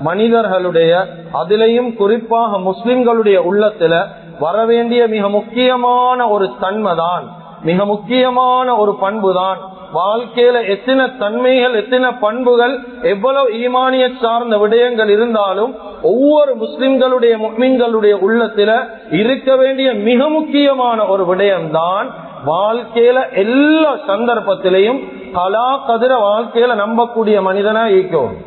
மனிதர்களுடைய அதிலையும் குறிப்பாக முஸ்லிம்களுடைய உள்ளத்துல வரவேண்டிய மிக முக்கியமான ஒரு தன்மைதான். மிக முக்கியமான ஒரு பண்புதான். வாழ்க்கையில எத்தனை தன்மைகள் எத்தனை பண்புகள் எவ்வளவு ஈமானிய சார்ந்த விடயங்கள் இருந்தாலும் ஒவ்வொரு முஸ்லிம்களுடைய முஸ்லிம்களுடைய உள்ளத்துல இருக்க வேண்டிய மிக முக்கியமான ஒரு விடயம்தான் வாழ்க்கையில எல்லா சந்தர்ப்பத்திலையும் கலா கதிர வாழ்க்கையில நம்பக்கூடிய மனிதனா ஈக்கும்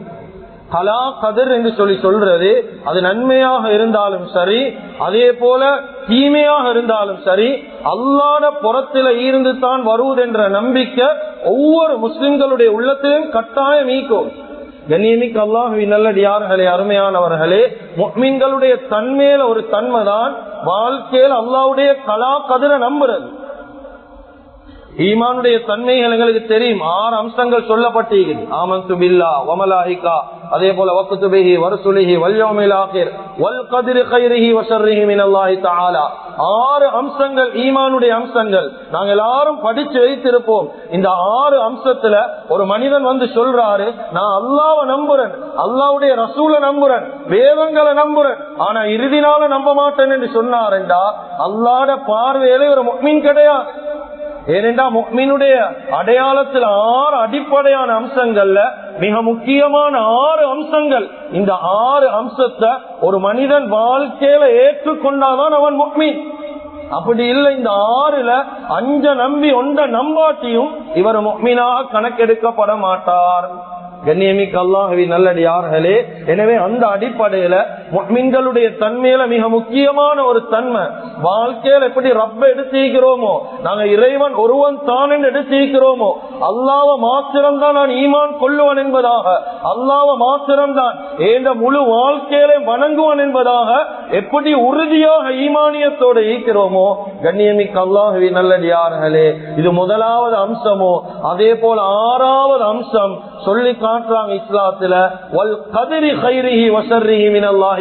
கலா கதிர் என்று சொல்லி சொல்றது அது நன்மையாக இருந்தாலும் சரி அதே போல தீமையாக இருந்தாலும் சரி அல்லாட புறத்தில இருந்து தான் வருவதென்ற நம்பிக்கை ஒவ்வொரு முஸ்லிம்களுடைய உள்ளத்திலும் கட்டாயம் நீக்கும். கண்ணியமிக்கு அல்லாஹுவி நல்லடியார்களே அருமையானவர்களே மீன்களுடைய தன்மையில ஒரு தன்மை தான் வாழ்க்கையில் அல்லாவுடைய கலா கதிரை நம்புறது. ஈமானுடைய தன்மைகள் எங்களுக்கு தெரியும். ஆறு அம்சங்கள் சொல்லப்பட்டிருக்கிறது ஆமன் துபில்லா வமலாஹிகா அதே போல வக்குத்துபிஹி வரசுலிஹி வல்யோமில் ஆகிர் வல் கதிரி கைரிஹி வசர்ரிஹி மினல்லாஹி தாலா ஆறு அம்சங்கள் ஈமானுடைய அம்சங்கள். நாங்க எல்லாரும் படிச்சு வைத்திருப்போம் இந்த ஆறு அம்சத்துல ஒரு மனிதன் வந்து சொல்றாரு நான் அல்லாவை நம்புறேன். அல்லாவுடைய ரசூல நம்புறேன். வேதங்களை நம்புறேன். ஆனா இறுதி நாள நம்ப மாட்டேன் என்று சொன்னாருண்டா. அல்லாட பார்வையில ஒரு முக்மீன் கிடையாது. ஏனென்றா முக்மீனுடைய அடையாளத்தில் ஆறு அடிப்படையான அம்சங்கள்ல மிக முக்கியமான ஆறு அம்சங்கள். இந்த ஆறு அம்சத்தை ஒரு மனிதன் வாழ்க்கையில ஏற்றுக்கொண்டாதான் அவன் முக்மீன். அப்படி இல்லை இந்த ஆறுல அஞ்ச நம்பி ஒன்ற நம்பாட்டியும் இவர் முக்மீனாக கணக்கெடுக்கப்பட மாட்டார். கண்ணியமிக்கு அல்லாஹவி நல்லடியார்களே எனவே அந்த அடிப்படையில மீன்களுடைய தன்மையில மிக முக்கியமான ஒரு தன்மை. வாழ்க்கையில எப்படி ரப்ப எடுத்திருக்கிறோமோ நாங்க இறைவன் ஒருவன் தான் என்று எடுத்திருக்கிறோமோ அல்லாவ மாத்திரம்தான் நான் ஈமான் கொள்ளுவன் என்பதாக அல்லாவ மாத்திரம்தான் ஏந்த முழு வாழ்க்கையில வணங்குவன் என்பதாக எப்படி உறுதியாக ஈமானியத்தோடு ஈக்கிறோமோ கண்ணியமிக்கு அல்லாஹவி நல்லடியார்களே இது முதலாவது அம்சமோ அதே போல ஆறாவது அம்சம் சொல்லி காட்டுறாங்க இஸ்லாத்துல வல் கதிரி கைரிஹி வசர்ரிஹி மினல்லாஹி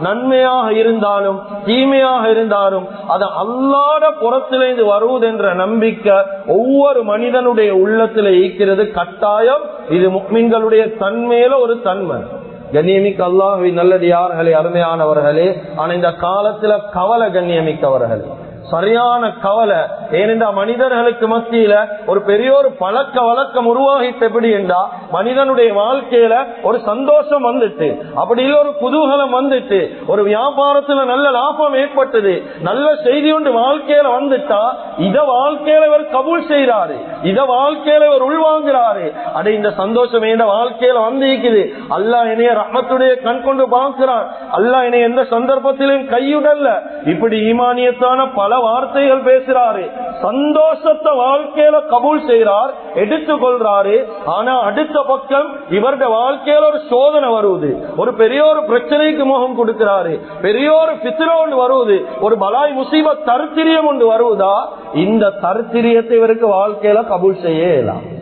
நன்மையாக இருந்தாலும் தீமையாக இருந்தாலும் அது அல்லாத புறத்திலிருந்து வருவதென்ற நம்பிக்கை ஒவ்வொரு மனிதனுடைய உள்ளத்தில் ஈக்கிறது கட்டாயம் இது முக்மின்களுடைய தன்மையில ஒரு தன்மை. கண்ணியமிக்க அல்லாஹி நல்லது யார்களே அருமையானவர்களே ஆனா இந்த காலத்துல கவலை கண்ணியமிக்கவர்கள். சரியான கவலை. ஏனென்றா மனிதர்களுக்கு மத்தியில ஒரு பெரிய ஒரு பழக்க வழக்கம் உருவாகிட்டு எப்படி என்றா மனிதனுடைய வாழ்க்கையில ஒரு சந்தோஷம் வந்துட்டு அப்படி இல்ல ஒரு குதூகலம் வந்துட்டு ஒரு வியாபாரத்துல நல்ல லாபம் ஏற்பட்டது நல்ல செய்தி ஒன்று வாழ்க்கையில வந்துட்டா இத வாழ்க்கையில இவர் கபூல் செய்யறாரு இத வாழ்க்கையில இவர் உள்வாங்குறாரு. அட இந்த சந்தோஷம் என் வாழ்க்கையில வந்திருக்குது? அல்லா என்னைய ரமத்துடைய கண் கொண்டு பார்க்கிறான். அல்லா என்னை எந்த சந்தர்ப்பத்திலும் கையுடல்ல. இப்படி ஈமானியத்தான பல வார்த்தைகள் பேசுறாரு. சந்தோஷத்தை வாழ்க்கையில கபூல் செய்யறார் எடுத்துக் கொள்றாரு ஆனா அடுத்த பக்கம் இவருடைய வாழ்க்கையில ஒரு சோதனை வருவது ஒரு பெரிய ஒரு பிரச்சனைக்கு முகம் கொடுக்கிறாரு. பெரிய ஒரு பித்திர ஒன்று வருவது ஒரு பலாய் முசீப தருத்திரியம் ஒன்று வருவதா இந்த தருத்திரியத்தை இவருக்கு வாழ்க்கையில கபூல் செய்யலாம்.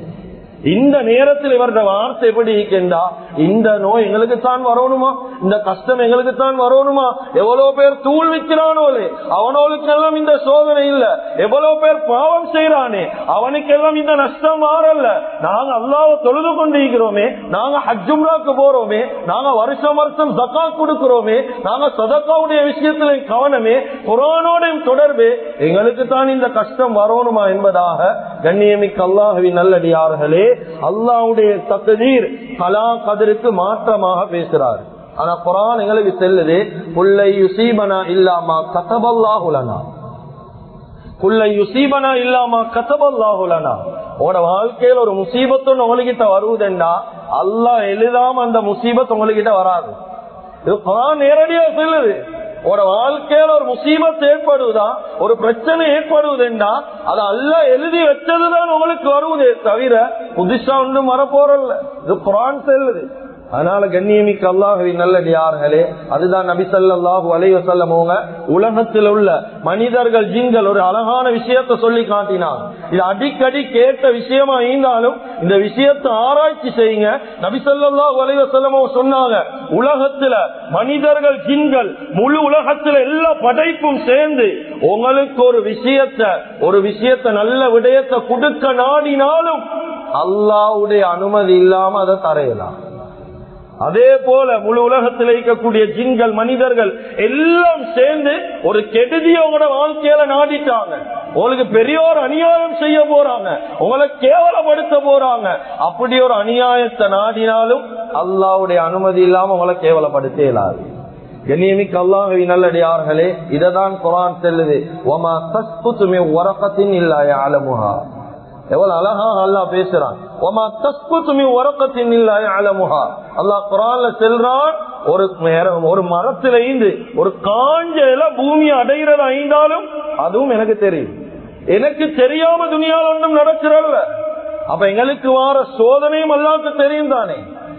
இந்த நேரத்தில் இவருடைய வார்த்தை எப்படி இருக்கின்றா? இந்த நோய் எங்களுக்கு தான் வரணுமா? இந்த கஷ்டம் எங்களுக்கு தான் வரணுமா? எவ்வளவு பேர் தூள் விற்கிறானோலே அவனோளுக்கெல்லாம் இந்த சோதனை இல்ல. எவ்வளவு பேர் பாவம் செய்யறானே அவனுக்கெல்லாம் இந்த நஷ்டம் மாறல்ல. நாங்க அல்லாவ தொழுது கொண்டிருக்கிறோமே நாங்க ஹஜ்ஜும்ராக்கு போறோமே நாங்க வருஷம் வருஷம் சதா கொடுக்கிறோமே நாங்க சதக்காவுடைய விஷயத்துல கவனமே குரானோடையும் தொடர்பு எங்களுக்கு தான் இந்த கஷ்டம் வரணுமா என்பதாக கண்ணியமிக்க அல்லாஹவி நல்லடியார்களே அல்லாவுடைய தகுதீர் கலா கதிருக்கு மாற்றமாக பேசுறாரு. ஆனா குரான் எங்களுக்கு செல்லுது புல்லை யுசீபனா இல்லாமா கசபல்லாஹுலனா புல்லை யுசீபனா இல்லாமா கசபல்லாஹுலனா உங்களோட வாழ்க்கையில ஒரு முசீபத்து உங்ககிட்ட வருவதுண்டா அல்லாஹ் எழுதாம அந்த முசீபத் உங்ககிட்ட வராது. இது குரான் நேரடியா சொல்லுது. ஒரு வாழ்க்கையில ஒரு முசீபத் ஏற்படுவதா ஒரு பிரச்சனை ஏற்படுவதுன்னா அது அல்ல எழுதி வச்சதுதான் உங்களுக்கு வருவதே தவிர புதுசா ஒன்றும் வரப்போறல்ல. இது குரான் செல்லுது. அதனால கண்ணியமிக்க அல்லாஹவி நல்லடியார்களே அதுதான் நபிசல்லாஹு அலைவசல்லம் அலைய செல்லமோங்க உலகத்தில் உள்ள மனிதர்கள் ஜிங்கள் ஒரு அழகான விஷயத்த சொல்லி காட்டினார் இது அடிக்கடி கேட்ட விஷயமா இருந்தாலும் இந்த விஷயத்தை ஆராய்ச்சி செய்யுங்க. நபிசல்லாஹு சல்லாஹூ செல்லமோ சொன்னாங்க உலகத்துல மனிதர்கள் ஜின்கள் முழு உலகத்துல எல்லா படைப்பும் சேர்ந்து உங்களுக்கு ஒரு விஷயத்த ஒரு விஷயத்த நல்ல விடயத்தை கொடுக்க நாடினாலும் அல்லாவுடைய அனுமதி இல்லாம அதை தரையலாம். அதே போல முழு உலகத்தில் இருக்கக்கூடிய ஜிங்கள் மனிதர்கள் எல்லாம் சேர்ந்து ஒரு கெடுதிய உங்களோட வாழ்க்கையில நாடிட்டாங்க. உங்களுக்கு பெரிய ஒரு அநியாயம் செய்ய போறாங்க. உங்களை கேவலப்படுத்த போறாங்க. அப்படி ஒரு அநியாயத்தை நாடினாலும் அல்லாவுடைய அனுமதி இல்லாம உங்களை கேவலப்படுத்த இயலாது கண்ணியமிக்க அல்லாஹவி நல்லடியார்களே இததான் குரான் செல்லுது. ஒமா தஸ்புத்துமே உறக்கத்தின் இல்லாய அலமுகா எவ்வளவு அழகா அல்லாஹ் பேசுறான். ஒமா தஸ்புத்துமே உறக்கத்தின் இல்லாய அலமுகா அல்லாஹ் குரான்ல செல்றான் ஒரு நேரம் ஒரு மரத்துல ஐந்து ஒரு காஞ்ச இலை பூமி அடைகிறது ஐந்தாலும் அதுவும் எனக்கு தெரியும். எனக்கு தெரியாம துணியால் ஒன்றும் நடக்கிறல்ல. அப்ப எங்களுக்கு வார சோதனையும் அல்லாவுக்கு தெரியும் தானே.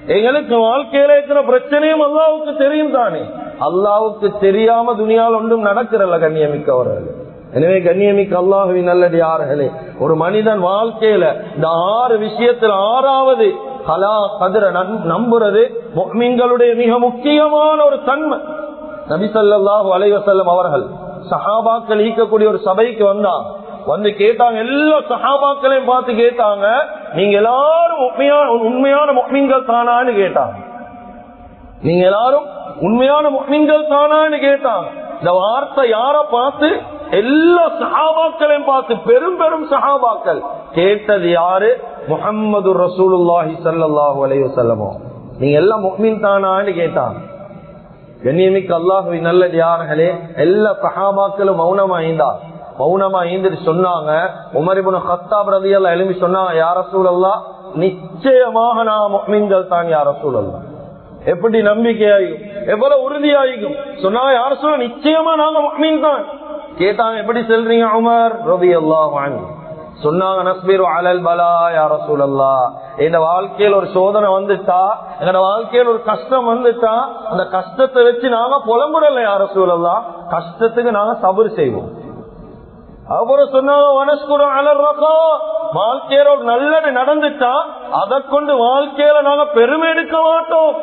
எங்களுக்கு வாழ்க்கையில இருக்கிற பிரச்சனையும் அல்லாவுக்கு தெரியும் தானே. அல்லாவுக்கு தெரியாம துணியால் ஒன்றும் நடக்கிறல்ல கண்ணியமிக்கவர்கள். எனவே கண்ணியமிக்க அல்லாஹுவின் நல்லடியார்களே ஒரு மனிதன் வாழ்க்கையில இந்த ஆறு விஷயத்தில் ஆறாவது கலா கதிர நம்புறது மீன்களுடைய மிக முக்கியமான ஒரு தன்மை. நபிசல்லாஹு அலைவசல்லம் அவர்கள் சஹாபாக்கள் ஈக்கக்கூடிய ஒரு சபைக்கு வந்தாங்க வந்து கேட்டாங்க எல்லா சஹாபாக்களையும் பார்த்து கேட்டாங்க நீங்க எல்லாரும் உண்மையான முக்மீன்கள் தானான்னு கேட்டாங்க. நீங்க எல்லாரும் உண்மையான முக்மீன்கள் தானான்னு கேட்டாங்க. இந்த வார்த்தை யார பார்த்து எல்லா சஹாபாக்களையும் பார்த்து பெரும் பெரும் சஹாபாக்கள். கேட்டது யாரு? முகம்மது ரசூலுல்லாஹி சல்லாஹூ அலையுசல்லமோ நீங்க எல்லாம் முக்மின் தானான்னு கேட்டான். கண்ணியமிக்கு அல்லாஹுவி நல்லது யார்களே எல்லா சஹாபாக்களும் மௌனமா ஐந்தா. மௌனமா ஈந்துட்டு சொன்னாங்க. உமரிபுன ஹத்தாப் ரதியெல்லாம் எழுப்பி சொன்னாங்க யார சூழல்லா நிச்சயமாக நான் முக்மீன்கள் தான் யார சூழல்லா எப்படி நம்பிக்கையாகும் எவ்வளவு உறுதியாகும் சொன்னா யார சொல்ல நிச்சயமா நாங்க முக்மீன் தான். கேட்டாங்க எப்படி செல்றீங்க உமர்? ரவி அல்லாஹ் சொன்னாங்க நஸ்பீர் பலா யார சூழல்லா வாழ்க்கையில் ஒரு சோதனை வந்துட்டா எங்க வாழ்க்கையில் ஒரு கஷ்டம் வந்துட்டா அந்த கஷ்டத்தை வச்சு நாங்க புலம்புறல யார சூழல்லா கஷ்டத்துக்கு நாங்க சபர் செய்வோம். அப்புறம் சொன்னாங்க வாழ்க்கையில ஒரு நல்லது நடந்துட்டா அதை கொண்டு வாழ்க்கையில நாங்க பெருமை எடுக்க மாட்டோம்.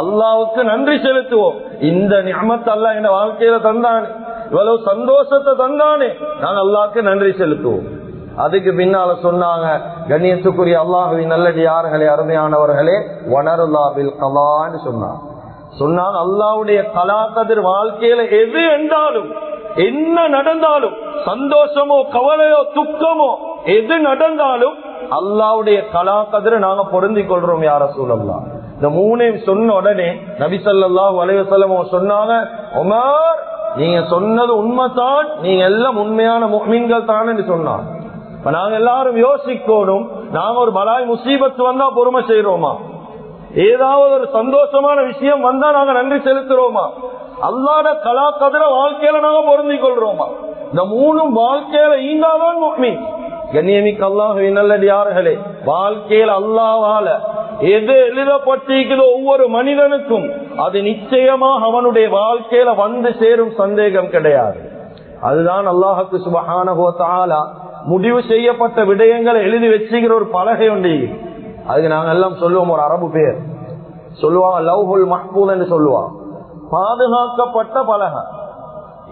அல்லாவுக்கு நன்றி செலுத்துவோம். இந்த நியமத்தல்ல என் வாழ்க்கையில தந்தானே. இவ்வளவு சந்தோஷத்தை தந்தானே நான் அல்லாக்கு நன்றி செலுத்துவோம். அதுக்கு பின்னால சொன்னாங்க கண்ணியத்துக்குரிய அல்லாஹுவின் நல்லடி யார்களே அருமையானவர்களே வனருல்லாவில் கலான்னு சொன்னாங்க. சொன்னான் அல்லாவுடைய கலாக்கதிர் வாழ்க்கையில எது என்றாலும் என்ன நடந்தாலும் சந்தோஷமோ கவலையோ துக்கமோ எது நடந்தாலும் அல்லாவுடைய கலாக்கதிர நாங்க பொருந்தி கொள்றோம் யார சூழல்லாம் இந்த மூணையும் சொன்ன உடனே நபிசல்லா வலைவசல்லமோ சொன்னாங்க உமர் நீங்க சொன்னது உண்மைதான் நீங்க எல்லாம் உண்மையான மீன்கள் தான் சொன்னாங்க இப்ப நாங்க எல்லாரும் யோசிக்கணும் நாங்க ஒரு பலாய் முசீபத்து வந்தா பொறுமை செய்யறோமா ஏதாவது ஒரு சந்தோஷமான விஷயம் வந்தா நாங்க நன்றி செலுத்துறோமா? அல்லாத கலா கதிர வாழ்க்கையில நாங்க பொருந்திக் கொள்றோமா? இந்த மூணும் வாழ்க்கையில ஈந்தாதான் மீன் கண்ணியமிக்க அல்லாஹு நல்லடியார்களே வாழ்க்கையில் அல்லாவால எது எழுதப்பட்டிருக்கிறதோ ஒவ்வொரு மனிதனுக்கும் அது நிச்சயமாக அவனுடைய வாழ்க்கையில வந்து சேரும் சந்தேகம் கிடையாது. அதுதான் அல்லாஹுக்கு சுபகான முடிவு செய்யப்பட்ட விடயங்களை எழுதி வச்சுக்கிற ஒரு பலகை உண்டு அதுக்கு நாங்க எல்லாம் சொல்லுவோம் ஒரு அரபு பேர். சொல்லுவாங்க லவ்ஹுல் மஹ்பூல் என்று சொல்லுவாங்க. பாதுகாக்கப்பட்ட பலகை.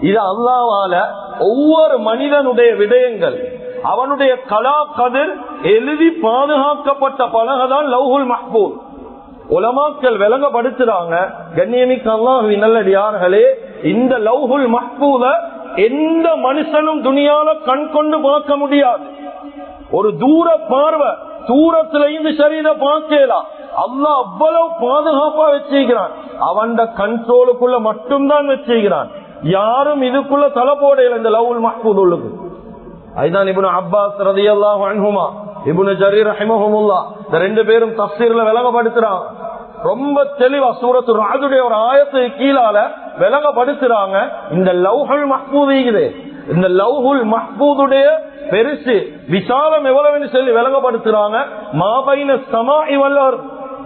இது அல்லாவால ஒவ்வொரு மனிதனுடைய விடயங்கள் அவனுடைய கலா கதிர் எழுதி பாதுகாக்கப்பட்ட பலகதான் லவ்ஹுல் மஹ்பூர் உலமாக்கள் விளங்கப்படுத்துறாங்க கண்ணியமிக்க அல்லாஹு நல்லடியார்களே இந்த லவ்ஹுல் மஹ்பூல எந்த மனுஷனும் துணியால கண் கொண்டு பார்க்க முடியாது. ஒரு தூர பார்வை தூரத்துல இருந்து சரீர பார்க்கலாம் அல்லா அவ்வளவு பாதுகாப்பா வச்சுக்கிறான் அவன் கண்ட்ரோலுக்குள்ள மட்டும்தான் வச்சுக்கிறான் யாரும் இதுக்குள்ள தலை போடையில இந்த லவுல் மஹ்பூத் உள்ளது அதுதான் இபுன் அப்பாஸ் ரதி அல்லாஹ் அன்ஹுமா. இபுன் ஜரீர் ரஹிமஹமுல்லா. இந்த ரெண்டு பேரும் தப்சீர்ல விலகப்படுத்துறாங்க ரொம்ப தெளிவா சூரத்து ராஜுடைய ஒரு ஆயத்தை கீழால விலகப்படுத்துறாங்க இந்த லவ்ஹுல் மஹ்பூது இந்த லவ்ஹுல் மஹ்பூதுடைய பெருசு விசாலம் எவ்வளவுன்னு சொல்லி விலகப்படுத்துறாங்க மாபைன சமா இவல்லர்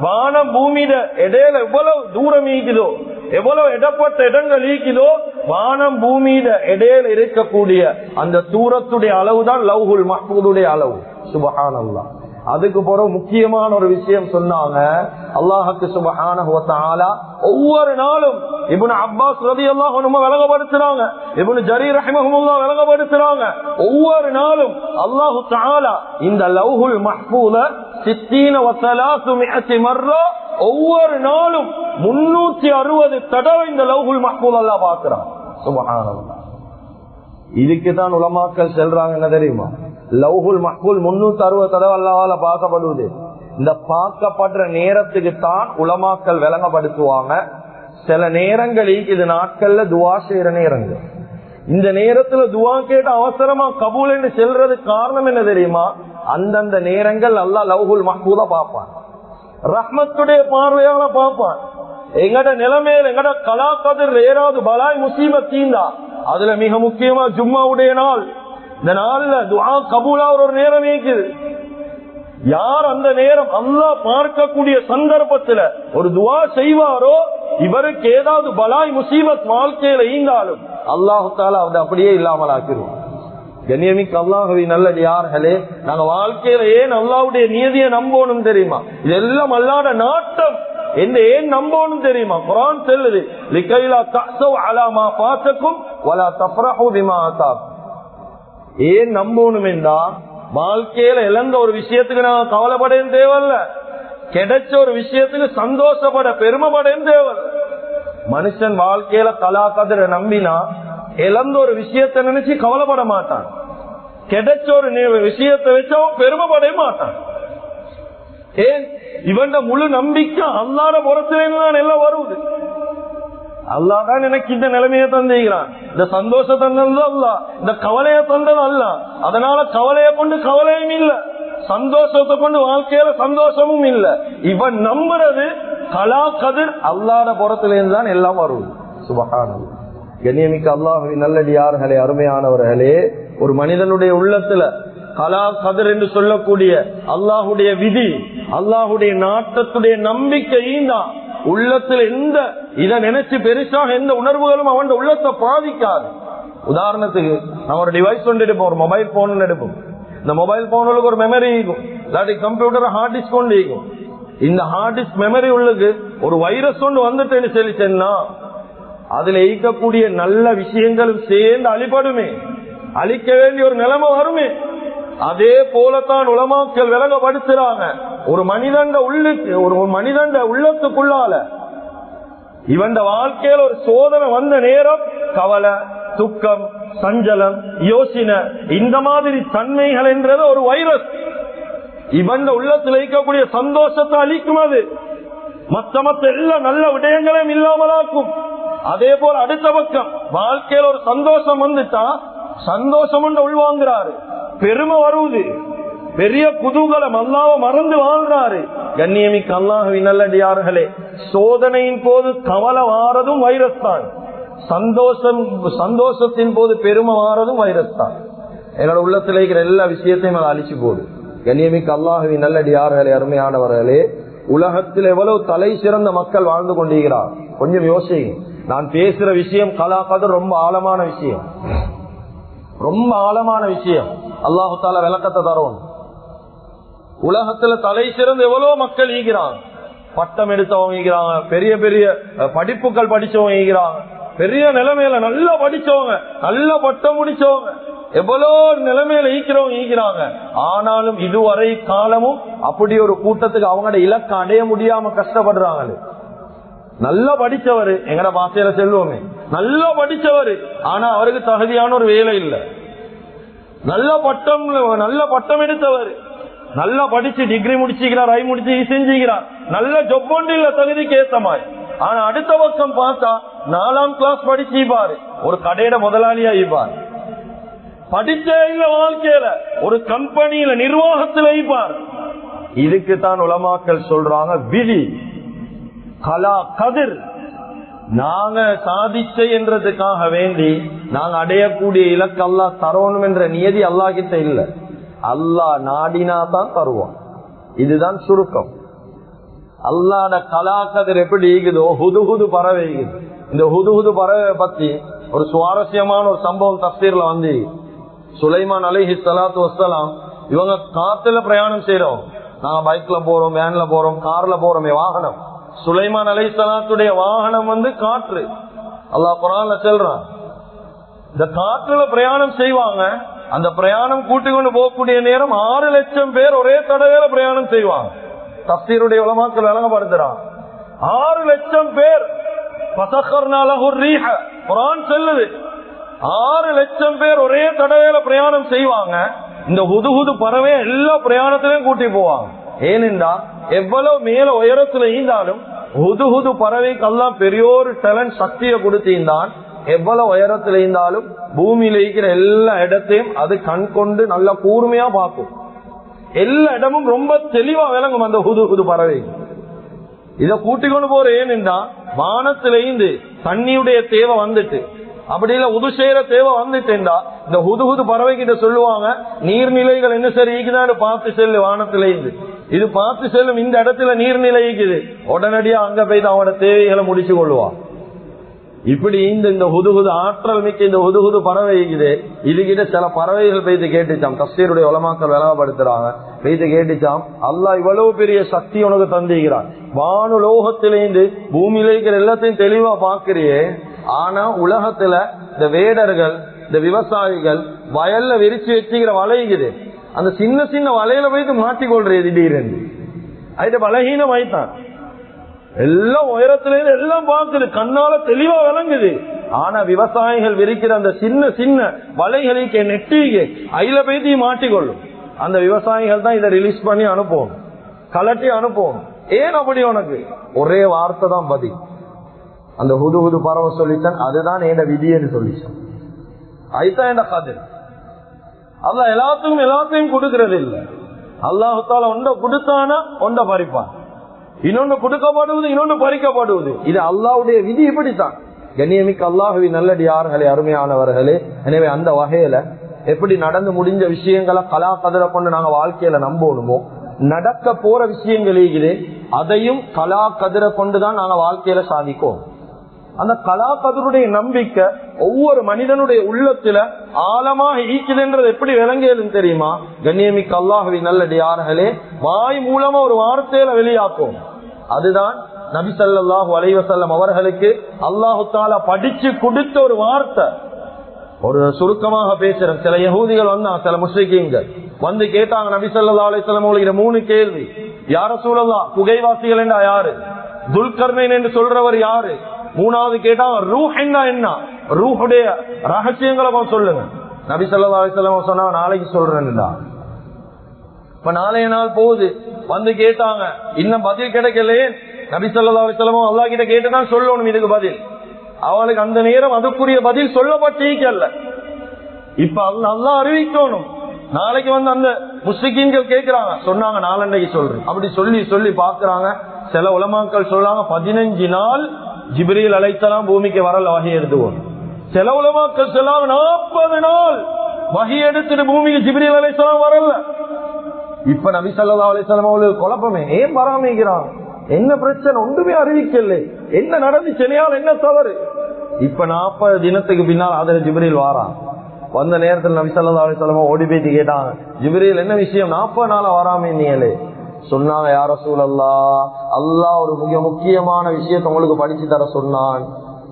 வானம் பூமியில இடையில எவ்வளவு தூரம் ஈக்குதோ எவ்வளவு இடப்பட்ட இடங்கள் ஈக்கிதோ வானம் பூமியில இடையில இருக்கக்கூடிய அந்த தூரத்துடைய அளவுதான் லவ்ஹுல் மஹ்பூதுடைய அளவு. சுபஹான் அதுக்கு பிறகு முக்கியமான ஒரு விஷயம் சொன்னாங்க. அல்லாஹுக்கு சுபஹான ஒவ்வொரு நாளும் இபுன் அப்பாஸ் ரதி அல்லாஹ் விலகப்படுத்துறாங்க இபுன் ஜரீ ரஹிமஹமுல்லா விலகப்படுத்துறாங்க ஒவ்வொரு நாளும் அல்லாஹு தாலா இந்த லவ்ஹுல் மஹ்பூல சித்தீன வசலா மிஅத்தி மர்ரோ ஒவ்வொரு நாளும் முன்னூத்தி அறுபது தடவை இந்த லவ்ஹுல் மஹ்பூல் அல்லா பாக்குறான் இதுக்குதான் உலமாக்கள் செல்றாங்க என்ன தெரியுமா? லவ்ஹுல் மஹ்பூல் முன்னூத்தி அறுபது தடவை அல்லாவால பார்க்கப்படுவது இந்த பார்க்கப்படுற நேரத்துக்கு தான் உலமாக்கள் விளங்கப்படுத்துவாங்க. சில நேரங்களில் இது நாட்கள்ல துவா செய்யற நேரங்கள். இந்த நேரத்துல துவா கேட்டு அவசரமா கபூல் என்று செல்றதுக்கு காரணம் என்ன தெரியுமா? அந்தந்த நேரங்கள் அல்லா லவ்ஹுல் மஹ்பூதா பார்ப்பான். ரஹ்மத்துடைய பார்வையால பார்ப்பான். எங்கட நிலைமையில எங்கட கலாக்கதிர் ஏதாவது பலாய் முசீபத் தீந்தா அதுல மிக முக்கியமா ஜும்மாவுடைய நாள். இந்த நாள்ல துவா கபூலா ஒரு நேரம் இருக்குது யார் அந்த நேரம் அல்லா பார்க்கக்கூடிய சந்தர்ப்பத்துல ஒரு துவா செய்வாரோ இவருக்கு ஏதாவது பலாய் முசீபத் வாழ்க்கையில ஈந்தாலும் அல்லாஹு தாலா அதை அப்படியே இல்லாமல் ஆக்கிடுவான் கண்ணியமிக்க அல்லாஹவி நல்லது யார்களே நாங்க வாழ்க்கையில ஏன் அல்லாவுடைய நியதியை நம்பணும் தெரியுமா? இதெல்லாம் அல்லாட நாட்டம். என்ன ஏன் நம்பணும் தெரியுமா? குரான் செல்லுது லிக்கைலா தக்ஸவ் அலாமா பாத்தக்கும் வலா தஃப்ரஹு பிமா ஏன் நம்பணும் என்றா வாழ்க்கையில இழந்த ஒரு விஷயத்துக்கு நான் கவலைப்படேன் தேவையில்ல கிடைச்ச ஒரு விஷயத்துக்கு சந்தோஷப்பட பெருமைப்படேன் தேவை மனுஷன் வாழ்க்கையில கலாக்கதிர நம்பினா இழந்த ஒரு விஷயத்தை நினைச்சு கவலைப்பட மாட்டான். கிடைச்ச ஒரு நி- விஷயத்தை வச்சவன் அவன் பெருமைப்படவே மாட்டான். ஏன்? இவன் முழு நம்பிக்கை அல்லாத புறத்திலேருந்து தான் எல்லாம் வருவது அல்லாதான் எனக்கு இந்த நிலைமையை தந்திருக்கிறான் இந்த சந்தோஷம் தந்தது அல்ல இந்த கவலையை தந்தது அல்ல அதனால கவலையை கொண்டு கவலையும் இல்ல. சந்தோஷத்தை கொண்டு வாழ்க்கையில சந்தோஷமும் இல்ல. இவன் நம்புறது கலா கதிர் அல்லாத புறத்திலேருந்து தான் எல்லாம் வருவது சுபகானம் கண்ணியமிக்க அல்லாஹுவின் நல்லடியார்களே அருமையானவர்களே ஒரு மனிதனுடைய உள்ளத்துல கலா கதர் என்று சொல்லக்கூடிய அல்லாஹுடைய விதி அல்லாஹுடைய நாட்டத்துடைய நம்பிக்கையும் தான் உள்ளத்துல எந்த இதை நினைச்சு பெருசாக எந்த உணர்வுகளும் அவன் உள்ளத்தை பாதிக்காது. உதாரணத்துக்கு நம்ம ஒரு டிவைஸ் ஒன்று எடுப்போம் ஒரு மொபைல் போன் எடுப்போம். இந்த மொபைல் போனுக்கு ஒரு மெமரி ஈகும் இல்லாட்டி கம்ப்யூட்டர் ஹார்ட் டிஸ்க் ஒன்று ஈகும் இந்த ஹார்ட் டிஸ்க் மெமரி உள்ளுக்கு ஒரு வைரஸ் ஒன்று வந்துட்டேன்னு சொல்லிச்சேன்னா அதுல ஈக்கக்கூடிய நல்ல விஷயங்களும் சேர்ந்து அழிபடுமே அழிக்க வேண்டிய ஒரு நிலைமை வருமே. அதே போலத்தான் உலமாக்கள் விலகப்படுத்துறாங்க ஒரு மனிதண்ட உள்ளுக்கு ஒரு ஒரு மனிதண்ட உள்ளத்துக்குள்ளால இவன் வாழ்க்கையில ஒரு சோதனை வந்த நேரம் கவலை துக்கம் சஞ்சலம் யோசனை இந்த மாதிரி தன்மைகள் என்றது ஒரு வைரஸ். இவன் உள்ளத்தில் இருக்கக்கூடிய சந்தோஷத்தை அளிக்கும் அது. மத்த மத்த எல்லா நல்ல விடயங்களையும் இல்லாமலாக்கும். அதே போல அடுத்த பக்கம் வாழ்க்கையில ஒரு சந்தோஷம் வந்துட்டா சந்தோஷம் உள்வாங்கிறாரு. பெருமை வருவது பெரிய குதூகலம் அல்லாவ மறந்து வாழ்றாரு. கண்ணியமிக்கு அல்லாஹுவின் நல்லடியார்களே சோதனையின் போது கவலை வாரதும் வைரஸ் தான். சந்தோஷம் சந்தோஷத்தின் போது பெருமை வாரதும் வைரஸ் தான். என்னோட உள்ளத்தில் இருக்கிற எல்லா விஷயத்தையும் அதை அழிச்சு போடு. கண்ணியமிக்கு அல்லாஹவி நல்லடியார்களே அருமையானவர்களே உலகத்தில் எவ்வளவு தலை சிறந்த மக்கள் வாழ்ந்து கொண்டிருக்கிறார். கொஞ்சம் யோசிங்க. நான் பேசுற விஷயம் கலாக்கது ரொம்ப ஆழமான விஷயம். ரொம்ப ஆழமான விஷயம். அல்லாஹு தால விளக்கத்தை தரும் உலகத்துல தலை சிறந்து எவ்வளவு மக்கள் ஈகிறாங்க. பட்டம் எடுத்தவங்க ஈகிறாங்க பெரிய பெரிய படிப்புகள் படிச்சவங்க ஈகிறாங்க. பெரிய நிலைமையில நல்லா படிச்சவங்க நல்ல பட்டம் முடிச்சவங்க எவ்வளோ நிலைமையில ஈக்கிறவங்க ஈக்கிறாங்க ஆனாலும் இதுவரை காலமும் அப்படி ஒரு கூட்டத்துக்கு அவங்களோட இலக்கை அடைய முடியாம கஷ்டப்படுறாங்களே. நல்லா படிச்சவரு. எங்கட பாசையில செல்வோமே நல்லா படிச்சவரு. ஆனா அவருக்கு தகுதியான ஒரு வேலை இல்ல. நல்ல பட்டம் நல்ல பட்டம் எடுத்தவர். நல்லா படிச்சு டிகிரி முடிச்சுக்கிறார் ஐ முடிச்சு e செஞ்சுக்கிறார். நல்ல ஜொப் தகுதிக்கு ஏத்த மாதிரி. ஆனா அடுத்த பக்கம் பார்த்தா நாலாம் கிளாஸ் படிச்சுப்பாரு ஒரு கடையில முதலாளியா இவ்வாறு படிச்சே இல்ல வாழ்க்கையில. ஒரு கம்பெனியில நிர்வாகத்தில் வைப்பார் இதுக்கு தான் உலமாக்கள் சொல்றாங்க விதி. கலா கதிர். நாங்க சாதிச்ச என்றதுக்காக வேண்டி நாங்க அடையக்கூடிய இலக்கு அல்லா தரணும் என்ற நியதி அல்லா கிட்ட இல்ல. அல்லா நாடினா தான் தருவோம். இதுதான் சுருக்கம். அல்லாட கலாக்கதிர் எப்படி ஈகுதோ? ஹுதுஹுது பறவை இந்த இந்த ஹுது பறவை பத்தி ஒரு சுவாரஸ்யமான ஒரு சம்பவம் தப்சீர்ல வந்து சுலைமான் அலிஹி சலாத்து வசலாம் இவங்க காத்துல பிரயாணம் செய்யறோம் நாங்க பைக்ல போறோம் வேன்ல போறோம் கார்ல போறோமே வாகனம். சுலைமான் அலை சலாத்துடைய வாகனம் வந்து காற்று. அல்லா குரான்ல செல்றான் இந்த காற்றுல பிரயாணம் செய்வாங்க அந்த பிரயாணம் கூட்டிக்கொண்டு போகக்கூடிய நேரம் ஆறு லட்சம் பேர் ஒரே தடவையில பிரயாணம் செய்வாங்க. தப்சீருடைய உலமாக்கள் வழங்கப்படுத்துறான் ஆறு லட்சம் பேர் ரீஹ குரான் செல்லுது. ஆறு லட்சம் பேர் ஒரே தடவையில பிரயாணம் செய்வாங்க இந்த ஹுதுஹுது பறவை எல்லா பிரயாணத்திலையும் கூட்டி போவாங்க. ஏனென்றா எவ்வளவு மேல உயரத்துல ஈந்தாலும் ஹுதுஹுது பறவைக்கெல்லாம் பெரியோரு டேலண்ட் சக்தியை கொடுத்திருந்தான் எவ்வளவு உயரத்துல இருந்தாலும் பூமியில இருக்கிற எல்லா இடத்தையும் அது கண் கொண்டு நல்லா கூர்மையா பார்க்கும். எல்லா இடமும் ரொம்ப தெளிவா விளங்கும் அந்த ஹுது ஹுது பறவை. இத கூட்டிக் கொண்டு போற ஏனென்றா வானத்திலிருந்து தண்ணியுடைய தேவை வந்துட்டு. அப்படி இல்ல உது செய்யற தேவை வந்துட்டேன்டா இந்த ஹுது ஹுது பறவை கிட்ட சொல்லுவாங்க நீர்நிலைகள் என்ன சரி ஈக்குதான்னு பார்த்து செல்லு வானத்திலிருந்து இது பார்த்து செல்லும் இந்த இடத்துல நீர்நிலை இருக்குது உடனடியா அங்க போய் அவனோட தேவைகளை முடிச்சு கொள்வான். இப்படி இந்த இந்த ஹுதுகுது ஆற்றல் மிக்க இந்த ஹுதுகுது பறவை இருக்குது. இதுகிட்ட சில பறவைகள் பெய்து கேட்டுச்சாம். தஸ்தீருடைய உலமாக்கள் விளவப்படுத்துறாங்க பெய்து கேட்டுச்சாம் அல்லாஹ் இவ்வளவு பெரிய சக்தி உனக்கு தந்திக்கிறான் வானுலோகத்திலேந்து பூமியில இருக்கிற எல்லாத்தையும் தெளிவா பாக்குறியே ஆனா உலகத்துல இந்த வேடர்கள் இந்த விவசாயிகள் வயல்ல விரிச்சு வச்சுக்கிற வலைக்குது அந்த சின்ன சின்ன வலையில போயிட்டு மாட்டிக்கொள்றது திடீரென்று. அது பலகீனம் ஆயிட்டான் எல்லாம் உயரத்துலேருந்து எல்லாம் பார்க்குது. கண்ணால தெளிவா விளங்குது. ஆனா விவசாயிகள் விரிக்கிற அந்த சின்ன சின்ன வலைகளுக்கு நெட்டிக்கு அதுல போயிட்டு மாட்டிக்கொள்ளும். அந்த விவசாயிகள் தான் இதை ரிலீஸ் பண்ணி அனுப்புவோம். கலட்டி அனுப்புவோம். ஏன் அப்படி உனக்கு? ஒரே வார்த்தை தான் பதில். அந்த ஹுது ஹுது பறவை சொல்லித்தான் அதுதான் என் விதின்னு சொல்லிச்சான். அதுதான் என்ன கதை அல்ல எல்லாத்துக்கும் எல்லாத்தையும் கொடுக்கறது இல்லை. அல்லாஹால ஒன்றை கொடுத்தானா ஒன்றை பறிப்பான். இன்னொன்று கொடுக்கப்படுவது இன்னொன்று பறிக்கப்படுவது. இது அல்லாவுடைய விதி இப்படித்தான். கண்ணியமிக்க அல்லாஹுவி நல்லடியார்களே அருமையானவர்களே எனவே அந்த வகையில எப்படி நடந்து முடிஞ்ச விஷயங்களை கலா கதிரை கொண்டு நாங்க வாழ்க்கையில நம்பணுமோ நடக்க போற விஷயங்கள் இருக்குது அதையும் கலா கதிரை கொண்டுதான் நாங்க வாழ்க்கையில சாதிக்கோம் அந்த கலாபதருடைய நம்பிக்கை ஒவ்வொரு மனிதனுடைய உள்ளத்துல ஆழமாக ஈக்குதுன்றது எப்படி விளங்கியதுன்னு தெரியுமா? கண்ணியமிக்க நல்லடி நல்லடியார்களே வாய் மூலமா ஒரு வார்த்தையில வெளியாக்கும். அதுதான் நபி சல்லாஹூ அலைவசல்லம் அவர்களுக்கு அல்லாஹு தாலா படிச்சு கொடுத்த ஒரு வார்த்தை. ஒரு சுருக்கமாக பேசுறேன். சில யகூதிகள் வந்தா சில முஸ்லிக்கீங்க வந்து கேட்டாங்க நபி சல்லா அலிஸ்லாம் உங்களுக்கு மூணு கேள்வி. யார சூழலாம் புகைவாசிகள் என்றா யாரு? துல்கர்மேன் என்று சொல்றவர் யாரு? மூணாவது கேட்டா ரூஹ் என்ன? ரூஹுடைய ரகசியங்களை சொல்லுங்க. நபி சல்லா சொன்னா நாளைக்கு சொல்றேன்டா இப்ப நாளைய நாள் போகுது. வந்து கேட்டாங்க இன்னும் பதில் கிடைக்கலையே? நபி சொல்லா அலிஸ்லமும் அல்லா கிட்ட கேட்டுதான் சொல்லணும் இதுக்கு பதில். அவளுக்கு அந்த நேரம் அதுக்குரிய பதில் சொல்லப்பட்டிருக்கல இப்ப நல்லா அறிவிக்கணும். நாளைக்கு வந்து அந்த முஸ்லிக்கீன்கள் கேட்கிறாங்க சொன்னாங்க நாளண்டைக்கு சொல்றேன். அப்படி சொல்லி சொல்லி பாக்குறாங்க சில உலமாக்கள் சொல்றாங்க பதினஞ்சு நாள் ஜிப்ரில் அழைத்தலாம் பூமிக்கு வரல வகை எடுத்துவோம் சில உலமாக்கள் நாற்பது நாள் வகை எடுத்துட்டு பூமிக்கு ஜிப்ரில் அழைத்தலாம் வரல. இப்ப நபி சல்லா அலிஸ்லாம் அவங்களுக்கு குழப்பமே. ஏன் பராமரிக்கிறான் என்ன பிரச்சனை? ஒன்றுமே அறிவிக்கல என்ன நடந்து சென்னையால் என்ன தவறு? இப்ப நாற்பது தினத்துக்கு பின்னால் அதுல ஜிப்ரில் வாரான் வந்த நேரத்தில் நபி சல்லா அலிசல்லமா ஓடி போயிட்டு கேட்டாங்க ஜிபிரியில் என்ன விஷயம்? நாற்பது நாளா வராமே நீங்களே சொன்னாங்க யார சூழல்லா அல்லா ஒரு மிக முக்கியமான விஷயத்தை உங்களுக்கு படிச்சு தர சொன்னான்.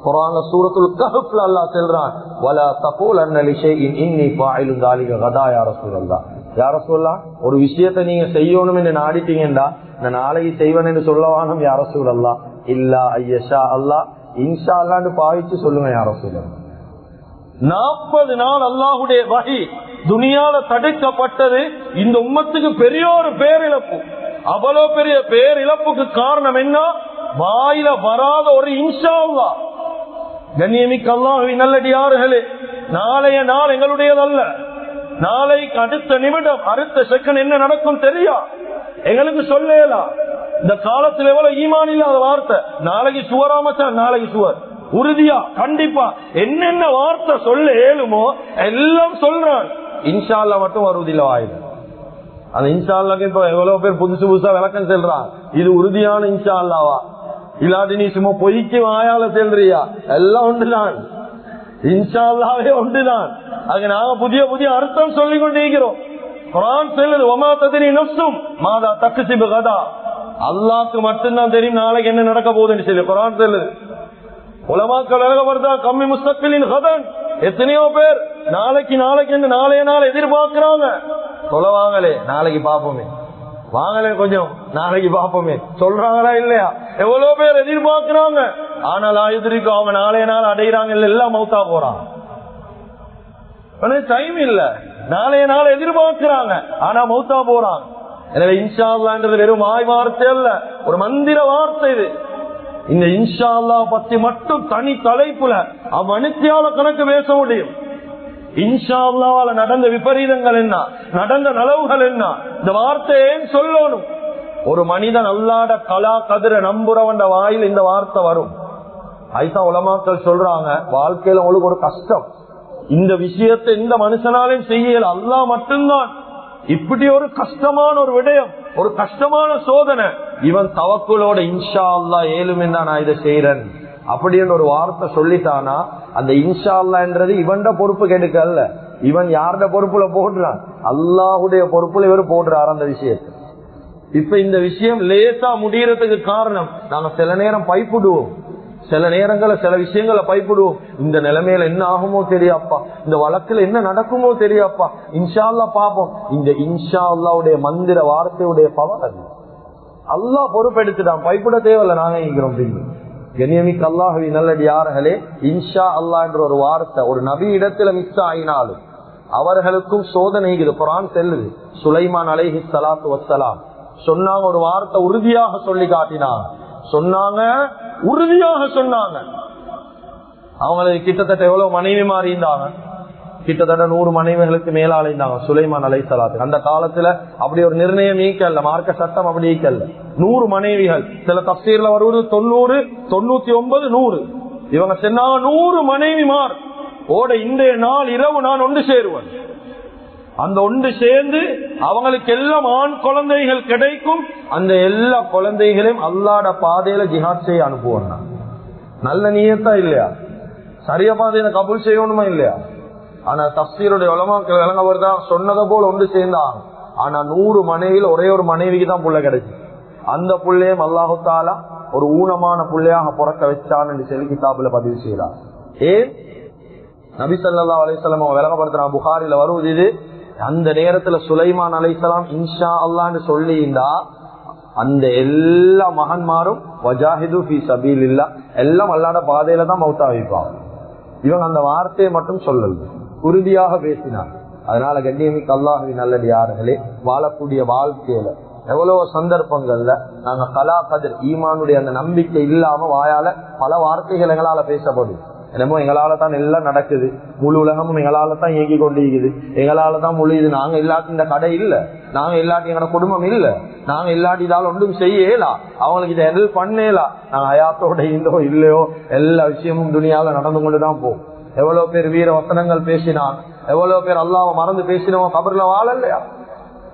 குரான சூரத்துல் கஹப்ல அல்லாஹ் சொல்றான் வலா தகூல் அன்ன லிஷைஇன் இன்னி ஃபாயிலு தாலிக கதா யா ரசூலல்லாஹ். யார சொல்லா ஒரு விஷயத்த நீங்க செய்யணும் என்று நாடிட்டீங்கடா நான் நாளைக்கு செய்வேன் என்று சொல்லவானும் யார சூழல்லா இல்லா ஐயஷா அல்லாஹ் இன்ஷா அல்லான்னு பாவிச்சு சொல்லுங்க யார சூழல்லா நாற்பது நாள் அல்லாஹுடைய வகை துணியால தடுக்கப்பட்டது இந்த உம்மத்துக்கு பெரிய ஒரு பேரிழப்பு. அவ்வளோ பெரிய பேரிழப்புக்கு காரணம் என்ன? வாயில வராத ஒரு இன்ஷா அல்லாஹ் கண்ணியமிக்க அல்லாஹுவின் நல்லடியார்களே நாளைய நாள் எங்களுடையதல்ல. நாளைக்கு அடுத்த நிமிடம் அடுத்த செகண்ட் என்ன நடக்கும் தெரியா? எங்களுக்கு சொல்லலாம் இந்த காலத்துல எவ்வளவு ஈமான் இல்லாத வார்த்தை. நாளைக்கு சுவராமச்சா நாளைக்கு சுவர். உறுதியா கண்டிப்பா. என்னென்ன வார்த்தை சொல்ல ஏழுமோ எல்லாம் சொல்றான் இன்ஷால்ல மட்டும் வருவதில்ல வாயில. அந்த இன்ஷால்லாக்கு இப்ப எவ்வளவு பேர் புதுசு புதுசா விளக்கம் செல்றான் இது உறுதியான இன்ஷா அல்லாவா இல்லாட்டி நீ சும்மா பொய்க்கு வாயால செல்றியா? எல்லாம் ஒன்றுதான் இன்ஷால்லாவே ஒன்றுதான் அதுக்கு நாங்க புதிய புதிய அர்த்தம் சொல்லிக் கொண்டிருக்கிறோம். குரான் செல்லுது ஒமா ததிரி நப்சும் மாதா தக்கு சிபு கதா. அல்லாக்கு மட்டும்தான் தெரியும் நாளைக்கு என்ன நடக்க போகுதுன்னு சொல்லி குரான் செல்லுது. உலமாக்கள் அழகப்படுத்தா கம்மி முஸ்தக்களின் கதன். எத்தனையோ பேர் நாளைக்கு நாளைக்கு என்று நாளைய நாள் எதிர்பார்க்கிறாங்க. சொல்லவாங்களே நாளைக்கு பாப்போமே வாங்கலே கொஞ்சம் நாளைக்கு பாப்போமே சொல்றாங்களா இல்லையா? எவ்வளவு பேர் எதிர்பார்க்கிறாங்க. ஆனால் ஆயுதரிக்கும் அவங்க நாளைய நாள் அடையிறாங்க இல்ல எல்லாம் மௌத்தா போறான் டைம் இல்ல. நாளைய நாள் எதிர்பார்க்கிறாங்க. ஆனா மௌத்தா போறாங்க. எனவே இன்ஷா அல்லான்றது வெறும் ஆய் வார்த்தை அல்ல. ஒரு மந்திர வார்த்தை இது. இந்த இன்ஷா அல்லா பத்தி மட்டும் தனி தலைப்புல அவனுத்தியால கணக்கு பேச முடியும்? இன்ஷா அல்லாவால நடந்த விபரீதங்கள் என்ன? நடந்த நலவுகள் என்ன? இந்த வார்த்தை ஏன் சொல்லணும்? ஒரு மனிதன் அல்லாட கலா கதிர நம்புறவன் வாயில் இந்த வார்த்தை வரும். ஐசா உலமாக்கள் சொல்றாங்க வாழ்க்கையில உங்களுக்கு ஒரு கஷ்டம். இந்த விஷயத்தை இந்த மனுஷனாலையும் செய்யல. அல்லா மட்டும்தான். இப்படி ஒரு கஷ்டமான ஒரு விடயம் ஒரு கஷ்டமான சோதனை. இவன் தவக்குளோட இன்ஷா அல்லா ஏழுமே தான் நான் இதை செய்யறேன் அப்படின்னு ஒரு வார்த்தை சொல்லிட்டானா அந்த இன்ஷா அல்லான்றது இவன்ட பொறுப்பு கெடுக்கல்ல இவன் யாருட பொறுப்புல போடுறான்? அல்லாஹுடைய பொறுப்புல இவர் போடுறாரு அந்த விஷயத்தை. இப்ப இந்த விஷயம் லேசா முடியறதுக்கு காரணம் நாங்க சில நேரம் பைப்புடுவோம். சில நேரங்களில் சில விஷயங்களை பயப்படுவோம். இந்த நிலைமையில என்ன ஆகுமோ தெரியாப்பா. இந்த வழக்குல என்ன நடக்குமோ தெரியாப்பா. இன்ஷால்லா பாப்போம் இந்த இன்ஷா அல்லாவுடைய மந்திர வார்த்தையுடைய பவர் அது. அல்லாஹ் பொறுப்பெடுத்துட்டான். பயப்பட தேவையில்ல. நாங்க இருக்கிறோம் பின்னு கண்ணியமிக்கு அல்லாஹவி நல்லடி யார்களே இன்ஷா அல்லா என்ற ஒரு வார்த்தை ஒரு நபி இடத்துல மிஸ் ஆயினாலும் அவர்களுக்கும் சோதனை இது புறான் செல்லுது. சுலைமான் அலைஹி சலாத்து வசலாம் சொன்னாங்க. ஒரு வார்த்தை உறுதியாக சொல்லி காட்டினான் சொன்னாங்க உறுதியாக சொன்னாங்க. அவங்களுக்கு கிட்டத்தட்ட எவ்வளவு மனைவி மாறி இருந்தாங்க. கிட்டத்தட்ட நூறு மனைவிகளுக்கு மேலாள இருந்தாங்க சுலைமான் அலை சலாத்து அந்த காலத்துல அப்படி ஒரு நிர்ணயம் ஈக்கல்ல மார்க்க சட்டம் அப்படி ஈக்கல்ல நூறு மனைவிகள் சில தப்சீர்ல வருவது தொண்ணூறு தொண்ணூத்தி ஒன்பது நூறு. இவங்க சொன்னாங்க நூறு மனைவிமார் ஓட இன்றைய நாள் இரவு நான் ஒன்று சேருவேன். அந்த ஒன்று சேர்ந்து அவங்களுக்கு எல்லாம் ஆண் குழந்தைகள் கிடைக்கும். அந்த எல்லா குழந்தைகளையும் அல்லாட பாதையில ஜிஹாத் செய்ய அனுப்புவோம் நல்ல நீயத்தா இல்லையா? சரிய பாதையில கபூல் செய்யணுமா இல்லையா? ஆனா தப்சீருடைய உலமாக்கள் விளங்கவர் தான் சொன்னதை போல் ஒன்று சேர்ந்தாங்க. ஆனா நூறு மனைவியில் ஒரே ஒரு மனைவிக்கு தான் புள்ள கிடைச்சு அந்த புள்ளையும் அல்லாஹு ஒரு ஊனமான புள்ளையாக பிறக்க வச்சான்னு என்று சொல்லி கிதாபுல பதிவு செய்யறார் ஏன்? நபிசல்லா அலிசல்லாம் விளங்கப்படுத்துறான் புகாரில வருவது இது அந்த நேரத்துல சுலைமான் அலைசலாம் இன்ஷா அல்லான்னு சொல்லியிருந்தா அந்த எல்லா மகன்மாரும் வஜாஹிது ஃபி சபீல் இல்லா எல்லாம் அல்லாட பாதையில தான் மௌத்தா வைப்பான் இவங்க அந்த வார்த்தையை மட்டும் சொல்லல. உறுதியாக பேசினார் அதனால கண்ணியமிக்கு அல்லாஹி நல்லது யார்களே வாழக்கூடிய வாழ்க்கையில எவ்வளவு சந்தர்ப்பங்கள்ல நாங்க கலா கதிர் ஈமானுடைய அந்த நம்பிக்கை இல்லாம வாயால பல வார்த்தைகள் எங்களால பேசப்படும் என்னமோ எங்களால தான் எல்லாம் நடக்குது. முழு உலகமும் எங்களால தான் இயங்கி கொண்டிருக்குது. எங்களால தான் முழு இது. நாங்க இல்லாட்டி இந்த கடை இல்ல. நாங்க இல்லாட்டி எங்களோட குடும்பம் இல்ல. நாங்க இல்லாட்டி இதால ஒன்றும் செய்யலாம் அவங்களுக்கு இதை ஹெல்ப் பண்ணலாம் நாங்க அயாத்தோட இருந்தோ இல்லையோ எல்லா விஷயமும் துணியால நடந்து கொண்டுதான் போகும். எவ்வளவு பேர் வீர வசனங்கள் பேசினான். எவ்வளவு பேர் அல்லாவ மறந்து பேசினவன் கபர்ல வாழலையா?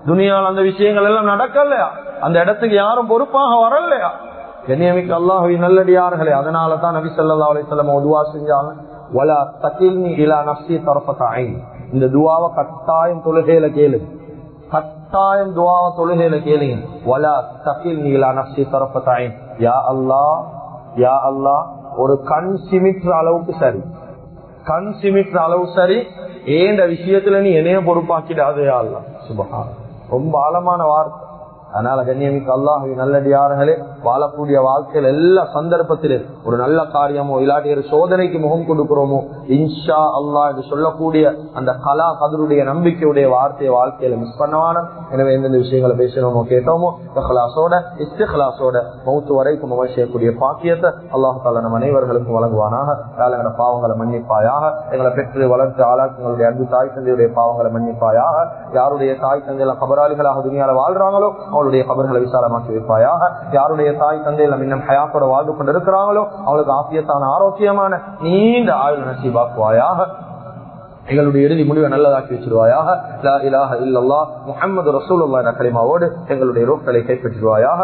துணியால் அந்த விஷயங்கள் எல்லாம் நடக்கலையா? அந்த இடத்துக்கு யாரும் பொறுப்பாக வரலையா? கண்ணியமிக்க அல்லாஹி நல்லடியார்களே அதனால தான் நபி சல்லா அலிசல்லம் உதுவா செஞ்சாங்க. வலா தகில்னி இலா நப்சி தரப்பத்தாயின் இந்த துவாவை கட்டாயம் தொழுகையில கேளு. கட்டாயம் துவாவை தொழுகையில கேளுங்க. வலா தகில்னி இலா நப்சி தரப்பத்தாயின் யா அல்லா யா அல்லா ஒரு கண் சிமிட்டுற அளவுக்கு சரி. கண் சிமிட்டுற அளவு சரி. ஏண்ட விஷயத்துல நீ என்னைய பொறுப்பாக்கிடாதே அல்லா சுபகா ரொம்ப ஆழமான வார்த்தை. அதனால கண்ணியமிக்கு அல்லாஹி நல்லடியார்களே வாழக்கூடிய வாழ்க்கையில் எல்லா சந்தர்ப்பத்திலும் ஒரு நல்ல காரியமோ இல்லாட்டி ஒரு சோதனைக்கு முகம் கொடுக்கிறோமோ இன்ஷா அல்லா என்று சொல்லக்கூடிய அந்த கலா கதருடைய நம்பிக்கையுடைய வார்த்தையை வாழ்க்கையில மிஸ் பண்ணவான. எனவே எந்தெந்த விஷயங்களை பேசணுமோ கேட்டோமோ இஹ்லாசோட இஸ்திஹ்லாசோட மௌத்து வரைக்கும் செய்யக்கூடிய பாக்கியத்தை அல்லாஹால நம் அனைவர்களுக்கும் வழங்குவானாக. எங்களோட பாவங்களை மன்னிப்பாயாக. எங்களை பெற்று வளர்த்து ஆளாக்குங்களுடைய அன்பு தாய் தந்தையுடைய பாவங்களை மன்னிப்பாயாக. யாருடைய தாய் தந்தையில கபராளிகளாக துணியால வாழ்றாங்களோ அவளுடைய கபர்களை விசாலமாக்கி வைப்பாயாக. யாருடைய தாய் தந்தையில இன்னும் ஹயாத்தோட வாழ்ந்து கொண்டு இருக்கிறாங்களோ அவளுக்கு ஆசியத்தான ஆரோக்கியமான நீண்ட ஆயுள் நசீபாக்குவாயாக. எங்களுடைய இறுதி முடிவை நல்லதாக்கி வச்சிருவாயாக. லா இலாஹ இல்லல்லா முஹம்மது ரசூலுல்லாஹ் கலிமாவோடு எங்களுடைய ரோக்களை கைப்பற்றிடுவாயாக.